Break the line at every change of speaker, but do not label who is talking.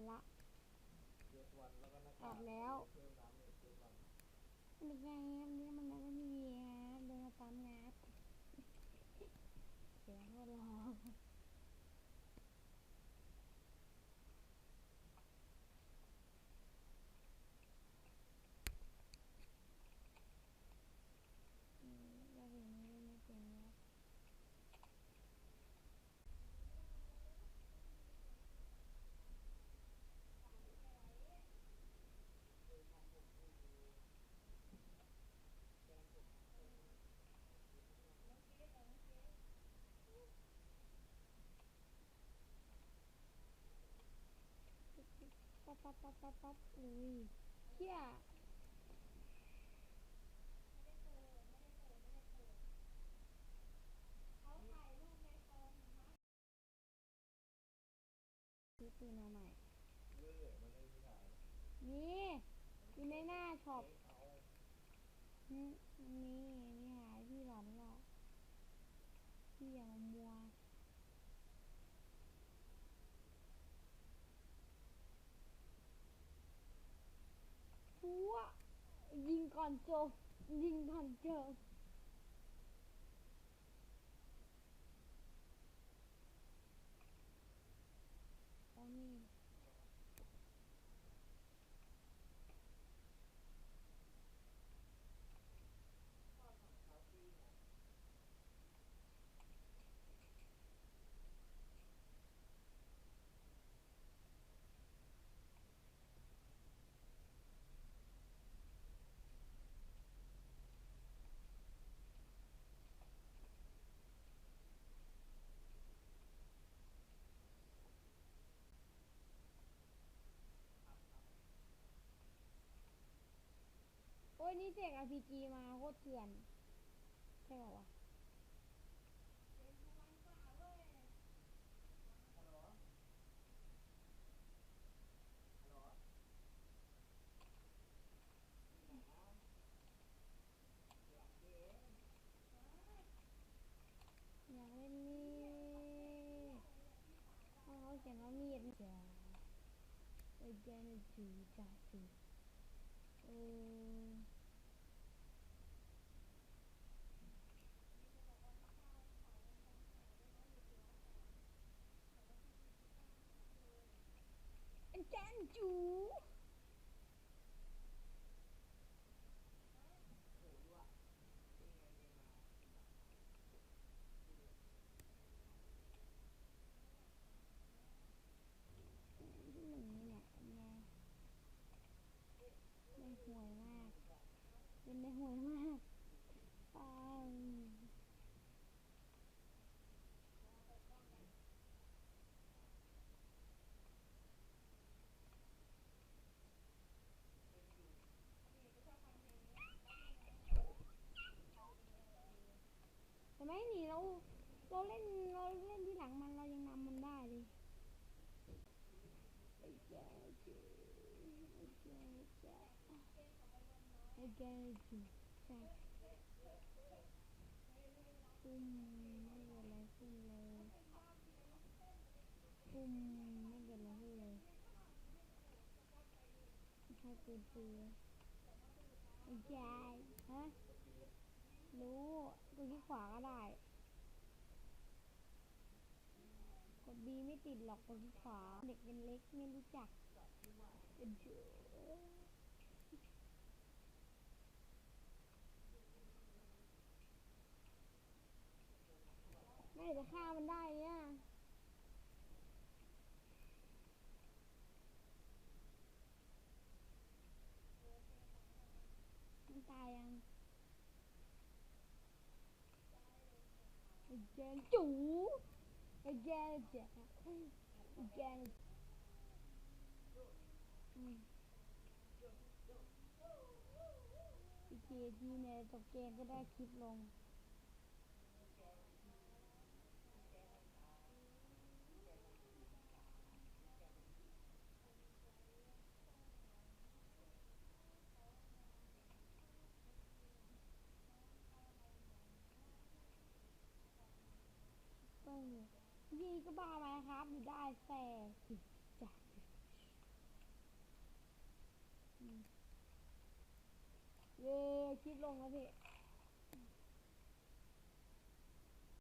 ดละ
เจ็ดวันแล้วก็หน้า
อั
กาก
ดแล้ว
เพิ่มน้ำอีกเจ็ดวัน
ไม่ใช่ครับนี่มันไม่มีครับเดินมาตามงับเสียงก็รออืมแล้วถึงนี้ไม่เป็นแล้ว ปั๊บปั๊บปั๊บปั๊บปั๊บอุ้ยเชี่ยซื้อปืนมาใหม่
นี่
อยู่ในหน้าช็อป
เอา
อืมนี่นี่หายพี่หลอนหรอกพี่อย่ามามัวชัว ยิงก่อนจบ ยิงก่อนจบเอานี่ โอ้ ยนี่เสียง RPG มาโคตรเถื่อน ใช่ป่าวะอยากเล่นมีดเขาเขียนว่ามีดเจ้าเอเจนจูจ้าจูเออเอเจนจู อย่างนี้เนี่เป็นไงได้ห่วยมาก เป็นได้ห่วยมากปัง ไม่นี่เรา เราเล่นเราเล่นที่หลังมันเรายังนำมันได้เลยไอ้แกไอ้แกไอ้แกคุมไม่เป็นไรขึ้นเลยปุ้มไม่เป็นไรเลยไม่ใช่ปืนปืนไอ้แกฮะ ขวาก็ได้ กด B ไม่ติดหรอกกดขวา เด็กเป็นเล็กไม่รู้จักนเจไม่จะฆ่ามันได้เนี่ยมันตายยังไอ้แก นจูไอแกนเจ๋ไอ้แกนอืมอีกทีทีเนี่ยจบเกมก็ได้คลิปลง ก็บ้าไหมครับอยู่ได้แฟร์จ้ะเย้คิดลงแล้วพี่